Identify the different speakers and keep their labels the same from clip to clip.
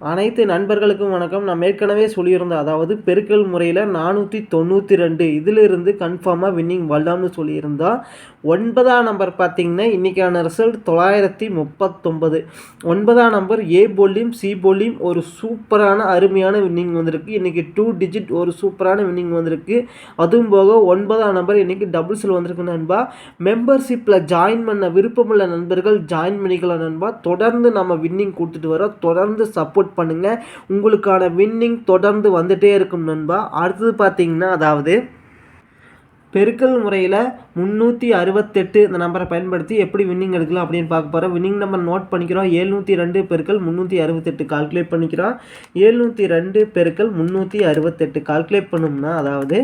Speaker 1: அனைத்து நண்பர்களுக்கும் வணக்கம். நான் ஏற்கனவே சொல்லியிருந்தேன் அதாவது பெருக்கல் முறையில் நானூற்றி தொண்ணூற்றி ரெண்டு இதிலிருந்து கன்ஃபார்மாக வின்னிங் வரலாம்னு சொல்லியிருந்தோம் ஒன்பதாம் நம்பர் பார்த்தீங்கன்னா இன்றைக்கான ரிசல்ட் தொள்ளாயிரத்தி முப்பத்தொம்பது ஒன்பதாம் நம்பர் ஏ போலியும் சி போலியும் ஒரு சூப்பரான அருமையான வின்னிங் வந்திருக்கு. இன்றைக்கி டூ டிஜிட் ஒரு சூப்பரான வின்னிங் வந்திருக்கு. அதுவும் போக ஒன்பதாம் நம்பர் இன்றைக்கி டபுள்ஸில் வந்திருக்கு நண்பா. மெம்பர்ஷிப்பில் ஜாயின் பண்ண விருப்பமுள்ள நண்பர்கள் ஜாயின் பண்ணிக்கலாம் நண்பா. தொடர்ந்து நம்ம வின்னிங் கொடுத்துட்டு வரோம். தொடர்ந்து சப்போர்ட் பண்ணுங்கள் உங்களுக்கான வின்னிங் தொடர்ந்து வந்துகிட்டே இருக்கும் நண்பா. அடுத்தது பார்த்தீங்கன்னா அதாவது பெருக்கல் முறையில் முந்நூற்றி அறுபத்தெட்டு இந்த நம்பரை பயன்படுத்தி எப்படி வின்னிங் எடுக்கலாம் அப்படின்னு பார்க்க போகிறோம் வின்னிங் நம்பர் நோட் பண்ணிக்கிறோம். ஏழ்நூற்றி ரெண்டு பெருக்கள் முந்நூற்றி அறுபத்தெட்டு கால்குலேட் பண்ணிக்கிறோம். ஏழ்நூற்றி ரெண்டு பெருக்கள் முந்நூற்றி அறுபத்தெட்டு கால்குலேட் பண்ணோம்னா அதாவது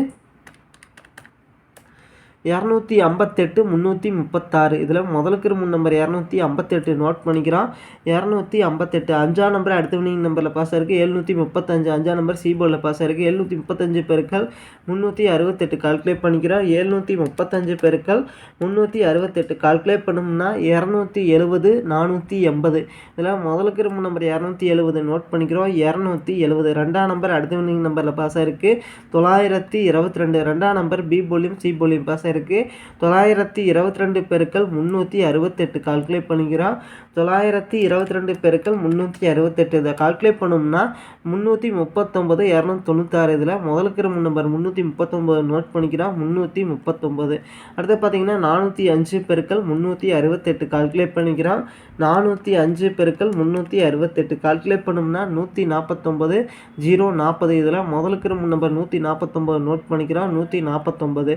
Speaker 1: இரநூத்தி ஐம்பத்தெட்டு முந்நூற்றி முப்பத்தாறு. இதில் முதலுக்கு முன் நம்பர் இரநூத்தி ஐம்பத்தெட்டு நோட் பண்ணிக்கிறோம். இரநூத்தி ஐம்பத்தெட்டு அஞ்சா நம்பர் அடுத்த வினிங் நம்பரில் பாஸ் ஆயிருக்கு. எழுநூற்றி முப்பத்தஞ்சு அஞ்சாம் நம்பர் சிபோர்டில் பாஸ் ஆயிருக்கு. எழுநூற்றி முப்பத்தஞ்சு பெருக்கள் முந்நூற்றி அறுபத்தெட்டு கால்குலேட் பண்ணிக்கிறோம். எழுநூற்றி முப்பத்தஞ்சு பெருக்கள் முந்நூற்றி அறுபத்தெட்டு கால்குலேட் பண்ணோம்னா இரநூத்தி எழுபது நானூற்றி எண்பது. இதில் முதலுக்கு முன் நம்பர் இரநூத்தி எழுபது நோட் பண்ணிக்கிறோம். இரநூத்தி எழுபது ரெண்டாம் நம்பர் அடுத்த வினிங் நம்பரில் பாஸ் ஆயிருக்கு. தொள்ளாயிரத்தி இருபத்தி ரெண்டு. ரெண்டாம் நம்பர் பி போலியும் சி போலியும் பாஸ் ஆயிருக்கு. இருக்குது தொள்ளாயிரத்தி இருபத்தி ரெண்டு பெருக்கள் முந்நூற்றி அறுபத்தெட்டு. கால்குலேட் பண்ணிக்கிறோம். தொள்ளாயிரத்தி இருபத்தி ரெண்டு பெருக்கள் முந்நூற்றி அறுபத்தெட்டு. இதை கால்குலேட் பண்ணோம்னா முந்நூற்றி முப்பத்தொம்பது இரநூத்தி தொண்ணூத்தாறு இதில் முதலுக்கு நம்பர் முந்நூற்றி முப்பத்தொம்பது நோட் பண்ணிக்கிறோம். முந்நூற்றி முப்பத்தொம்பது அடுத்து பார்த்தீங்கன்னா நானூற்றி அஞ்சு பெருக்கள் முந்நூற்றி அறுபத்தெட்டு. கால்குலேட் பண்ணிக்கிறோம். நானூற்றி அஞ்சு பெருக்கள் முந்நூற்றி அறுபத்தெட்டு. கால்குலேட் பண்ணோம்னா நூற்றி நாற்பத்தொம்பது ஜீரோ நாற்பது இதில் முதலுக்கு நம்பர் நூற்றி நாற்பத்தொம்பது நோட் பண்ணிக்கிறோம். நூற்றி நாற்பத்தொம்பது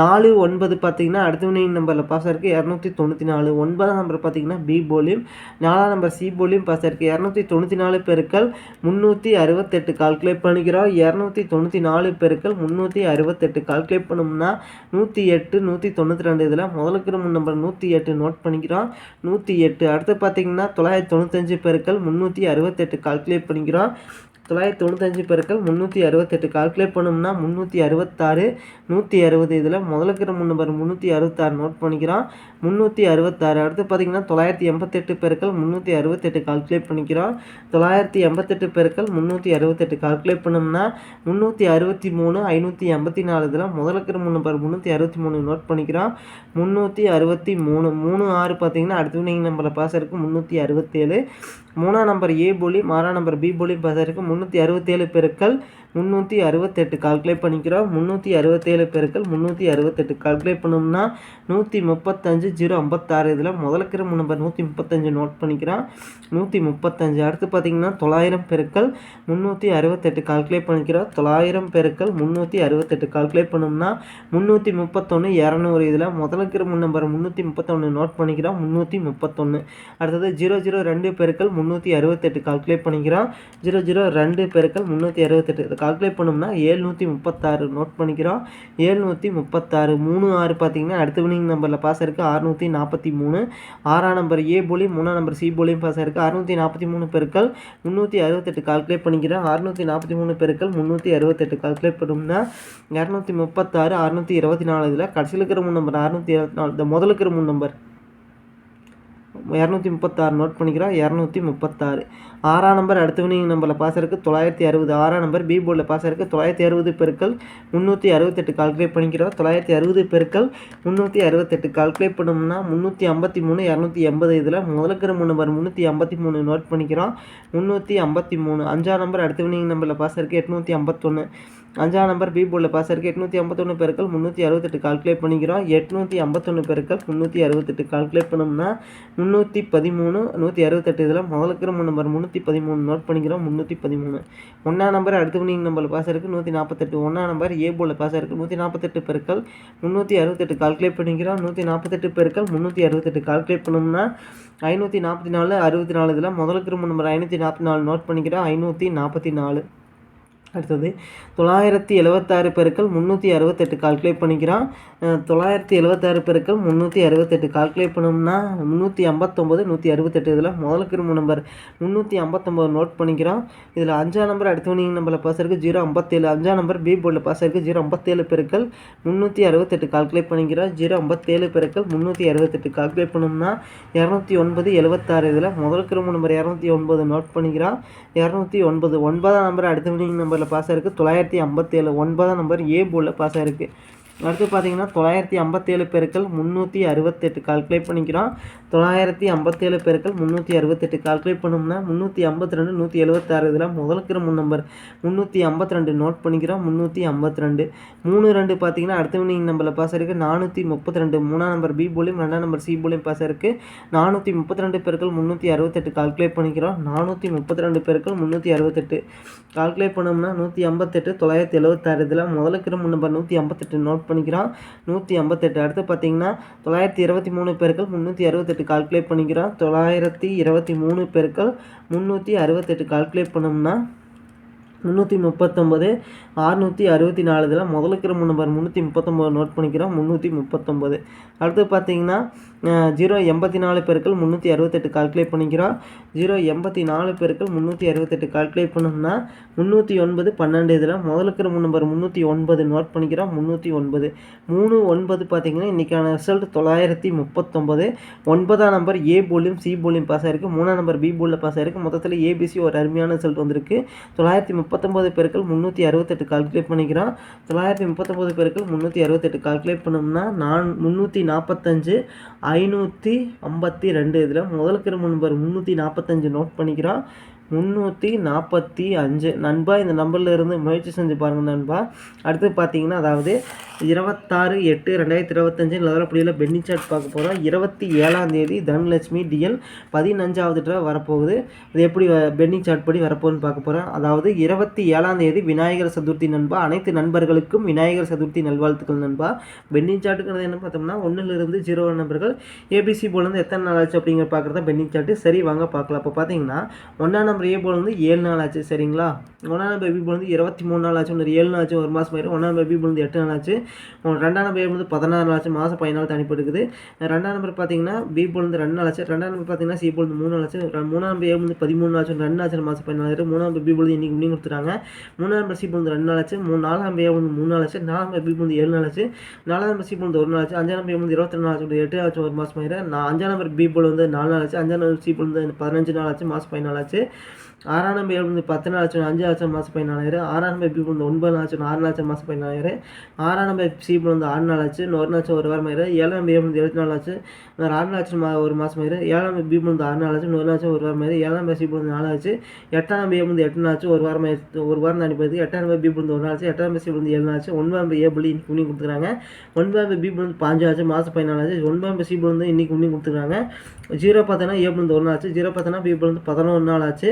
Speaker 1: நாலு ஒன்பது பார்த்தீங்கன்னா அடுத்த நம்பரில் பாஸ் ஆயிருக்கு. இரநூத்தி தொண்ணூற்றி நாலு. ஒன்பதாம் நம்பர் பார்த்தீங்கன்னா பி போலியும் நாலாம் நம்பர் சி போலியும் பாஸ் ஆயிருக்கு. இரநூத்தி தொண்ணூற்றி நாலு பெருக்கள் முந்நூற்றி அறுபத்தெட்டு கால்குலேட் பண்ணிக்கிறோம். இரநூத்தி தொண்ணூற்றி நாலு பெருக்கள் முந்நூற்றி அறுபத்தெட்டு கால்குலேட் பண்ணோம்னா நூற்றி எட்டு நூற்றி தொண்ணூற்றி ரெண்டு இதில் முதலுக்கு முன் நம்பர் நூற்றி எட்டு நோட் பண்ணிக்கிறோம். நூற்றி எட்டு. அடுத்து பார்த்தீங்கன்னா தொள்ளாயிரத்தி தொண்ணூத்தஞ்சு பெருக்கள் முந்நூற்றி அறுபத்தெட்டு கால்குலேட் பண்ணிக்கிறோம். தொள்ளாயிரத்தி தொண்ணூத்தஞ்சு பெருக்கள் முந்நூற்றி அறுபத்தெட்டு. கால்குலேட் பண்ணோம்னா முந்நூற்றி அறுபத்தாறு நூற்றி அறுபது. இதில் முதலுக்கிற மூணு நம்பர் முந்நூற்றி அறுபத்தாறு நோட் பண்ணிக்கிறோம். முந்நூற்றி அறுபத்தாறு. அடுத்து பார்த்திங்கன்னா தொள்ளாயிரத்தி எண்பத்தெட்டு பெருக்கள் முந்நூற்றி அறுபத்தெட்டு கால்குலேட் பண்ணிக்கிறோம். தொள்ளாயிரத்தி எண்பத்தெட்டு பெருக்கள் முந்நூற்றி அறுபத்தெட்டு. கால்குலேட் பண்ணோம்னா முந்நூற்றி அறுபத்தி மூணு ஐநூற்றி எண்பத்தி நாலு. இதில் முதலுக்கிற மூணு நம்பர் முந்நூற்றி அறுபத்தி மூணு நோட் பண்ணிக்கிறோம். முந்நூற்றி அறுபத்தி மூணு. மூணு ஆறு பார்த்தீங்கன்னா அடுத்த வினிங் நம்பரில் பாஸ் இருக்குது முந்நூற்றி அறுபத்தேழு. மூணாம் நம்பர் ஏ போலி மாறா நம்பர் பி போலி பாஸ் இருக்குது முந்நூற்றி அறுபத்தேழு பெருக்கள் முந்நூற்றி அறுபத்தெட்டு கால்குலேட் பண்ணிக்கிறோம். முந்நூற்றி அறுபத்தேழு பெருக்கள் முந்நூற்றி அறுபத்தெட்டு கால்குலேட் பண்ணோம்னா நூற்றி முப்பத்தஞ்சு ஜீரோ ஐம்பத்தாறு. இதில் முதலுக்கிற நம்பர் நூற்றி முப்பத்தஞ்சு நோட் பண்ணிக்கிறோம். நூற்றி முப்பத்தஞ்சு. அடுத்து பார்த்திங்கன்னா தொள்ளாயிரம் பெருக்கள் முந்நூற்றி அறுபத்தெட்டு கால்குலேட் பண்ணிக்கிறோம். தொள்ளாயிரம் பெருக்கள் முந்நூற்றி அறுபத்தெட்டு கால்குலேட் பண்ணோம்னா முந்நூற்றி முப்பத்தொன்று இரநூறு. இதில் முதலுக்கிற நம்பர் முந்நூற்றி முப்பத்தொன்று நோட் பண்ணிக்கிறோம். முந்நூற்றி முப்பத்தொன்று அடுத்தது ஜீரோ ஜீரோ ரெண்டு பெருக்கள் முந்நூற்றி அறுபத்தெட்டு கால்குலேட் பண்ணிக்கிறோம். ஜீரோ ஜீரோ ரெண்டு பெருக்கள் முந்நூற்றி அறுபத்தெட்டு. கால்குலேட் பண்ணோம்னா ஏழ்நூற்றி முப்பத்தாறு நோட் பண்ணிக்கிறோம். ஏழ்நூற்றி முப்பத்தாறு மூணு ஆறு பார்த்தீங்கன்னா அடுத்த வினிங் நம்பரில் பாஸ் இருக்குது அறுநூற்றி நாற்பத்தி மூணு. ஆறாம் நம்பர் ஏ போலியும் மூணாம் நம்பர் சி போலியும் பாஸ் இருக்குது அறுநூற்றி நாற்பத்தி மூணு பெருக்கள் முந்நூற்றி அறுபத்தெட்டு கால்குலேட் பண்ணிக்கிறோம். அறுநூற்றி நாற்பத்தி மூணு பெருக்கள் முந்நூற்றி அறுபத்தெட்டு கால்குலேட் பண்ணோம்னா இரநூத்தி முப்பத்தாறு அறுநூற்றி இருபத்தி நாலு இதில் கடைசியில் இருக்கிற மூணு நம்பர் அறுநூற்றி இருபத்தி நாலு இந்த முதலுக்கு மூணு நம்பர் இரநூத்தி முப்பத்தாறு நோட் பண்ணிக்கிறோம் இரநூத்தி முப்பத்தாறு. ஆறாம் நம்பர் அடுத்த வினிங் நம்பரில் பாஸ் இருக்குது தொள்ளாயிரத்தி அறுபது. ஆறாம் நம்பர் பி போர்டில் பாஸ் இருக்குது தொள்ளாயிரத்தி அறுபது பெருக்கள் முந்நூற்றி அறுபத்தெட்டு கால்குலேட் பண்ணிக்கிறோம் தொள்ளாயிரத்தி அறுபது பெருக்கள் முந்நூற்றி அறுபத்தெட்டு கால்குலேட் பண்ணோம்னா முந்நூற்றி ஐம்பத்தி மூணு இரநூத்தி எண்பது இதில் முதலுக்கிற மூணு நம்பர் முந்நூற்றி ஐம்பத்தி மூணு நோட் பண்ணிக்கிறோம் முந்நூற்றி ஐம்பத்தி மூணு. அஞ்சாம் நம்பர் அடுத்த வினிங் நம்பரில் பாஸ் இருக்குது எட்நூற்றி ஐம்பத்தொன்று அஞ்சாம் நம்பர் பி போர்டில் பாஸ் இருக்குது எட்நூற்றி ஐம்பத்தொன்று பெருக்கள் முந்நூற்றி அறுபத்தெட்டு கால்குலேட் பண்ணிக்கிறோம். எட்நூற்றி ஐம்பத்தொன்று பெருக்கள் முந்நூற்றி அறுபத்தெட்டு கால்குலேட் பண்ணோம்னா முந்நூற்றி பதிமூணு நூற்றி அறுபத்தெட்டு இதில் முதலுக்கு மூணு நம்பர் முந்நூற்றி பதிமூணு நோட் பண்ணிக்கிறோம் முந்நூற்றி பதிமூணு. ஒன்றாம் நம்பர் அடுத்த வினிங் நம்பரில் பாஸ் இருக்குது நூற்றி நாற்பத்தெட்டு ஒன்றாம் நம்பர் ஏ போர்டில் பாஸ் இருக்குது நூற்றி நாற்பத்தெட்டு பெருக்கள் முந்நூற்றி அறுபத்தெட்டு கால்குலேட் பண்ணிக்கிறோம் நூற்றி நாற்பத்தெட்டு பெருக்கள் முந்நூற்றி அறுபத்தெட்டு கால்குலேட் பண்ணோம்னா ஐநூற்றி நாற்பத்தி நாலு அறுபத்தி நாலு இதில் முதலுக்கு மூணு நம்பர் ஐநூற்றி நாற்பத்தி நாலு நோட் பண்ணிக்கிறோம் ஐநூற்றி நாற்பத்தி நாலு. அடுத்தது தொள்ளாயிரத்தி எழுவத்தாறு பெருக்கள் முந்நூற்றி அறுபத்தெட்டு கால்குலேட் பண்ணிக்கிறான். தொள்ளாயிரத்தி எழுவத்தாறு பெருக்கள் முந்நூற்றி அறுபத்தெட்டு கால்குலேட் பண்ணோம்னா முந்நூற்றி ஐம்பத்தொம்போது நூற்றி அறுபத்தெட்டு இதில் முதல் கிரும நம்பர் முந்நூற்றி ஐம்பத்தொம்போது நோட் பண்ணிக்கிறோம் இதில் அஞ்சாம் நம்பர் அடுத்தவனிங் நம்பரில் பாஸ் இருக்குது ஜீரோ ஐம்பத்தேழு. அஞ்சாம் நம்பர் பி போர்டில் பாஸ் இருக்குது ஜீரோ ஐம்பத்தேழு பெருக்கள் முந்நூற்றி அறுபத்தெட்டு கால்குலேட் பண்ணிக்கிறோம் ஜீரோ ஐம்பத்தேழு பெருக்கள் முந்நூற்றி அறுபத்தெட்டு கால்குலேட் பண்ணோம்னா இரநூத்தி ஒன்பது எழுபத்தாறு இதில் முதல் கிரும நம்பர் இரநூத்தி ஒன்பது நோட் பண்ணிக்கிறோம் இரநூத்தி ஒன்பது ஒன்பதாம் நம்பர் அடுத்தவனிங் நம்பரில் பாஸ் ஆயிருக்கு. தொள்ளாயிரத்தி ஐம்பத்தேழு ஒன்பதாம் நம்பர் ஏ போர்டில் பாஸ் ஆயிருக்கு. அடுத்து பார்த்தீங்கன்னா தொள்ளாயிரத்தி ஐம்பத்தேழு பெருக்கள் முந்நூற்றி அறுபத்தெட்டு கால்குலேட் பண்ணிக்கிறோம். தொள்ளாயிரத்தி ஐம்பத்தேழு பெருக்கள் முந்நூற்றி அறுபத்தெட்டு கால்குலேட் பண்ணோம்னா முந்நூற்றி ஐம்பத்தி ரெண்டு நூற்றி எழுபத்தாறு இதில் முதலுக்கிற முன் நம்பர் முந்நூற்றி ஐம்பத்தி ரெண்டு நோட் பண்ணிக்கிறோம். முந்நூற்றி ஐம்பத்தி ரெண்டு மூணு ரெண்டு பார்த்தீங்கன்னா அடுத்த வினிங் நம்பரில் பாஸ் இருக்குது நானூற்றி முப்பத்தி ரெண்டு மூணாம் நம்பர் பி போலியும் ரெண்டாம் நம்பர் சி போலியும் பாஸ் இருக்குது நானூற்றி முப்பத்தி ரெண்டு பெருக்கள் முந்நூற்றி அறுபத்தெட்டு கால்குலேட் பண்ணிக்கிறோம். நானூற்றி முப்பத்தி ரெண்டு பெருக்கள் முந்நூற்றி அறுபத்தெட்டு. கால்குலேட் பண்ணோம்னா நூற்றி ஐம்பத்தெட்டு தொள்ளாயிரத்தி எழுபத்தாறு இதில் முதலுக்கிற முன் நம்பர் நூற்றி ஐம்பத்தெட்டு நோட் பண்ணிக்கிறோம் நூற்றி ஐம்பத்தெட்டு. அடுத்து பார்த்தீங்கன்னா தொள்ளாயிரத்தி இருபத்தி மூணு பேருக்கள் முந்நூற்றி அறுபத்தெட்டு கால்குலேட் பண்ணிக்கிறோம் தொள்ளாயிரத்தி இருபத்தி மூணு பேருக்கள் முந்நூற்றி அறுபத்தெட்டு கால்குலேட் பண்ணோம்னா முந்நூற்றி முப்பத்தொம்பது அறுநூற்றி அறுபத்தி நாலு. இதில் முதலுக்கிற நம்பர் முந்நூற்றி முப்பத்தொம்பது நோட் பண்ணிக்கிறோம் முந்நூற்றி முப்பத்தொம்பது அடுத்து பார்த்தீங்கன்னா ஜீரோ எண்பத்தி நாலு பேருக்கள் முந்நூற்றி அறுபத்தெட்டு கால்குலேட் பண்ணிக்கிறோம். ஜீரோ எண்பத்தி நாலு பேருக்கள் முந்நூற்றி அறுபத்தெட்டு கால்குலேட் பண்ணோம்னா முந்நூற்றி ஒன்பது பன்னெண்டு இதில் முதலுக்கிற நம்பர் முந்நூற்றி ஒன்பது நோட் பண்ணிக்கிறோம். முந்நூற்றி ஒன்பது. மூணு ஒன்பது பார்த்திங்கன்னா இன்றைக்கான ரிசல்ட் தொள்ளாயிரத்தி முப்பத்தொம்பது. ஒன்பதாம் நம்பர் ஏ போலியும் சி போலியும் பாஸ் ஆயிருக்கு. மூணாம் நம்பர் பி போலில் பாஸ் ஆயிருக்கு. மொத்தத்தில் ஏபிசி ஒரு அருமையான ரிசல்ட் வந்திருக்கு. தொள்ளாயிரத்தி முப்பத்தொம்பது பேருக்கள் முந்நூற்றி அறுபத்தெட்டு கால்குலேட் பண்ணிக்கிறோம். தொள்ளாயிரத்தி முப்பத்தொம்பது பேருக்கு முந்நூற்றி அறுபத்தெட்டு கால்குலேட் பண்ணோம்னா நான் முந்நூற்றி நாற்பத்தஞ்சு ஐநூற்றி ஐம்பத்தி ரெண்டு இதில் முதல் கிரும நம்பர் முந்நூற்றி நாற்பத்தஞ்சு நோட் பண்ணிக்கிறோம் முந்நூற்றி நாற்பத்தி அஞ்சு. நண்பா இந்த நம்பரில் இருந்து முயற்சி செஞ்சு பாருங்கள் நண்பா. அடுத்து பார்த்தீங்கன்னா அதாவது இருபத்தாறு எட்டு ரெண்டாயிரத்தி இருபத்தஞ்சு நிலவரப்படியில் பென்னி சார்ட் பார்க்க போகிறோம் இருபத்தி ஏழாம் தேதி தனலட்சுமி டிஎல் பதினஞ்சாவது ட்ரா வரப்போகுது. இது எப்படி பென்னி சார்ட் படி வரப்போகுதுன்னு பார்க்க போகிறோம் அதாவது இருபத்தி ஏழாம் தேதி விநாயகர் சதுர்த்தி நண்பா. அனைத்து நண்பர்களுக்கும் விநாயகர் சதுர்த்தி நல்வாழ்த்துக்கள் நண்பா. பென்னி சார்ட்டுங்கிறது என்ன பார்த்தோம்னா ஒன்றிலிருந்து ஜீரோ நம்பர்கள் ஏபிசி போலேருந்து எத்தனை நாள் ஆச்சு அப்படிங்கிற பார்க்குறதா பென்னி சார்ட்டு சரி வாங்க பார்க்கலாம். இப்போ பார்த்தீங்கன்னா ஒன்றாம் நம்பர் ஏ போல் வந்து ஏழு நாள் ஆச்சு சரிங்களா ஒன்றாம் பேபி போல் வந்து இருபத்தி மூணு நாள் ஆச்சு ஒரு ஏழு நாள் ஆச்சு ஒரு மாதம் ஆயிரும் ஒன்றாம் பேபி போல் வந்து எட்டு நாள் ஆச்சு ரெண்டாம் பேபி வந்து பதினாறு நாள் ஆச்சு மாதம் பதினாலு தனிப்படுக்குது ரெண்டாம் நம்பர் பார்த்தீங்கன்னா பி போல் வந்து ரெண்டு நாள் ஆச்சு ரெண்டாம் நம்பர் பார்த்தீங்கன்னா சி போல் வந்து மூணு நாள் ஆச்சு மூணாம் பேபி வந்து பதிமூணு நாள் ஆச்சு ரெண்டு ஆச்சு மாதம் பதினாலு மூணாம் பேபி பி போல் வந்து இன்னைக்கு முடியும் கொடுத்துட்டாங்க மூணாம் நம்பர் சி போல் வந்து ரெண்டு நாள் ஆச்சு மூணு நாலாம் பேபி வந்து மூணு நாள் ஆச்சு நாலாம் பேபி வந்து ஏழு நாள் ஆச்சு நாலாம் நம்பர் சி போல் வந்து ஒரு நாள் ஆச்சு அஞ்சாம் பேபி வந்து இருபத்தி நாள் ஆச்சு எட்டு ஆச்சு ஒரு மாதம் ஆயிரம் நான் அஞ்சாம் நம்பர் பி போல் வந்து நாலு நாள் ஆச்சு அஞ்சாம் நம்பர் சி போல் வந்து பதினஞ்சு நாள் ஆச்சு மாதம் பதினாலு ஆச்சு ஆறாம் நம்பர் எழுபது பத்து நாள் ஆச்சு அஞ்சு லட்சம் மாதம் பதினாலாயிரம். ஆறாம் நம்பர் பி வந்து ஒன்பது நாள் ஆச்சு ஆறு லட்சம் மாதம் பதினாலாயிரம். ஆறாம் நம்பர் சி வந்து ஆறு நாள் ஆச்சு ஒரு நாள் ஒரு வாரம் ஆயிரம். ஏழாம் நம்பர் எழுபது எழுபத்தி நாள் ஆச்சு ஆறு நாள் ஆச்சு மா ஒரு மாதம் ஆயிரம். ஏழாம் நம்பர் பி வந்து ஆறு நாள் ஆச்சு ஒரு நாள் ஒரு வாரம் ஆயிரம். ஏழாம் நம்பர் சி வந்து நாலு ஆச்சு எட்டாம் நம்பர் ஏ வந்து எட்டு நாள் ஆச்சு ஒரு வாரம் ஆயிடுச்சு ஒரு வாரம் தாண்டி போயிருக்கு எட்டாம் நம்பர் பி வந்து ஒரு நாள் ஆச்சு எட்டாம் நம்பர் சி வந்து ஏழு ஆச்சு. ஒன்பதாம் நம்பர் ஏ புள்ளி இன்னைக்கு உண்ணி கொடுத்துருக்காங்க. ஒன்பதாம் நம்பர் பி வந்து பாஞ்சு ஆச்சு மாதம் பதினாலு ஆச்சு. ஒன்பதாம் நம்பர் சி வந்து இன்னைக்கு உண்ணி கொடுத்துருக்காங்க. ஜீரோ பார்த்தோன்னா ஏ வந்து ஒரு நாள் ஆச்சு. ஜீரோ பார்த்தோன்னா பி வந்து பதினொன்று நாள் ஆச்சு.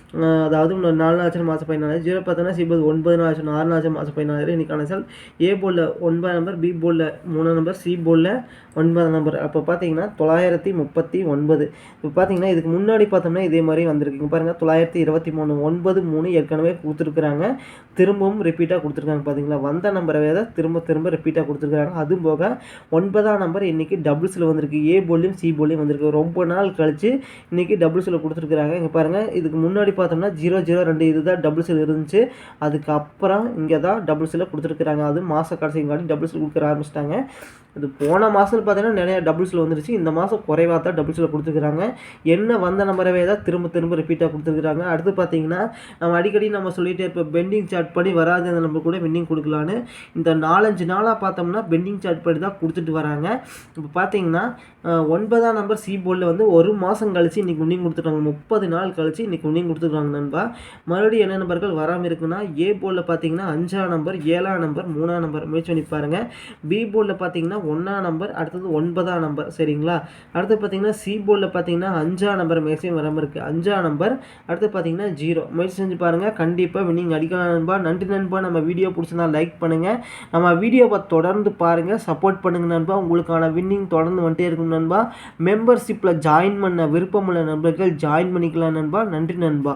Speaker 1: அதாவது நாலு லட்சம் மாதம் பதினாலு ஜீரோ பார்த்தோன்னா சி ஒன்பது நாள் ஆச்சு ஆறு லட்சம் மாதம் பதினாலு இன்னைக்கான சார் ஏ போலில் ஒன்பதாம் நம்பர் பி போலில் மூணு நம்பர் சி போலில் ஒன்பதாம் நம்பர். அப்போ பார்த்தீங்கன்னா தொள்ளாயிரத்தி முப்பத்தி ஒன்பது. இப்போ பார்த்தீங்கன்னா இதுக்கு முன்னாடி பார்த்தோம்னா இதே மாதிரி வந்திருக்குங்க. பாருங்கள் தொள்ளாயிரத்தி இருபத்தி மூணு ஒன்பது மூணு ஏற்கனவே கொடுத்துருக்குறாங்க. திரும்பவும் ரிப்பீட்டாக கொடுத்துருக்காங்க பார்த்தீங்களா வந்த நம்பரை தான் திரும்ப திரும்ப ரிப்பீட்டாக கொடுத்துருக்காங்க அதுவும் போக ஒன்பதாம் நம்பர் இன்னைக்கு டபுள்ஸில் வந்திருக்கு. ஏ போலியும் சி போலியும் வந்திருக்கு. ரொம்ப நாள் கழிச்சு இன்னைக்கு டபுள்ஸில் கொடுத்துருக்குறாங்க. இங்கே பாருங்கள் இதுக்கு முன்னாடி பார்த்தோம்னா ஜீரோ ஜீரோ ரெண்டு இது தான் டபுள் சில் இருந்துச்சு. அதுக்கப்புறம் இங்கே தான் டபுள் டபுள்ஸில் கொடுத்துருக்குறாங்க. அது மாத கடைசிங்காட்டி டபுள்ஸில் கொடுக்குற ஆரம்பிச்சிட்டாங்க. இது போன மாதத்தில் பார்த்தீங்கன்னா நிறைய டபுள்ஸில் வந்துருச்சு. இந்த மாதம் குறைவாக தான் டபுள்ஸில் கொடுத்துருக்குறாங்க. என்ன வந்த நம்பரவே தான் திரும்ப திரும்ப ரிப்பீட்டாக கொடுத்துருக்குறாங்க. அடுத்து பார்த்தீங்கன்னா நம்ம அடிக்கடி நம்ம சொல்லிகிட்டே இப்போ பெண்டிங் சார்ட் படி வராது அந்த நம்பர் கூட பெண்டிங் கொடுக்கலான்னு. இந்த நாலஞ்சு நாளாக பார்த்தோம்னா பெண்டிங் சார்ட் படி தான் கொடுத்துட்டு வராங்க. இப்போ பார்த்தீங்கன்னா ஒன்பதாம் நம்பர் சி போர்டில் வந்து ஒரு மாதம் கழிச்சு இன்றைக்கி உன்னிங் கொடுத்துருக்காங்க முப்பது நாள் கழிச்சு இன்றைக்கி உன்னிங் கொடுத்துருக்காங்க நண்பா. மறுபடியும் என்ன நம்பர்கள் வராமல் இருக்குன்னா ஏ போர்டில் பார்த்தீங்கன்னா அஞ்சாம் நம்பர் ஏழாம் நம்பர் மூணாம் நம்பர் முயற்சி பண்ணி பாருங்கள் பி போர்டில் பார்த்தீங்கன்னா ஒன்றாம் நம்பர் அடுத்தது ஒன்பதாம் நம்பர் சரிங்களா? அடுத்து பார்த்தீங்கன்னா சி போர்டில் பார்த்தீங்கன்னா அஞ்சாம் நம்பர் மேக்ஸிமம் வராமல் இருக்குது அஞ்சாம் நம்பர் அடுத்து பார்த்தீங்கன்னா ஜீரோ முயற்சி செஞ்சு பாருங்கள் கண்டிப்பாக வின்னிங் அடிக்கலாம் நண்பா. நன்றி நண்பா. நம்ம வீடியோ பிடிச்சிருந்தா லைக் பண்ணுங்கள் நம்ம வீடியோவை தொடர்ந்து பாருங்கள் சப்போர்ட் பண்ணுங்கள் நண்பா. உங்களுக்கான வின்னிங் தொடர்ந்து வந்துட்டே இருக்கும் நண்பா. மெம்பர்ஷிப்பில் ஜாயின் பண்ண விருப்பமுள்ள நண்பர்கள் ஜாயின் பண்ணிக்கலாம் நண்பா. நன்றி நண்பா.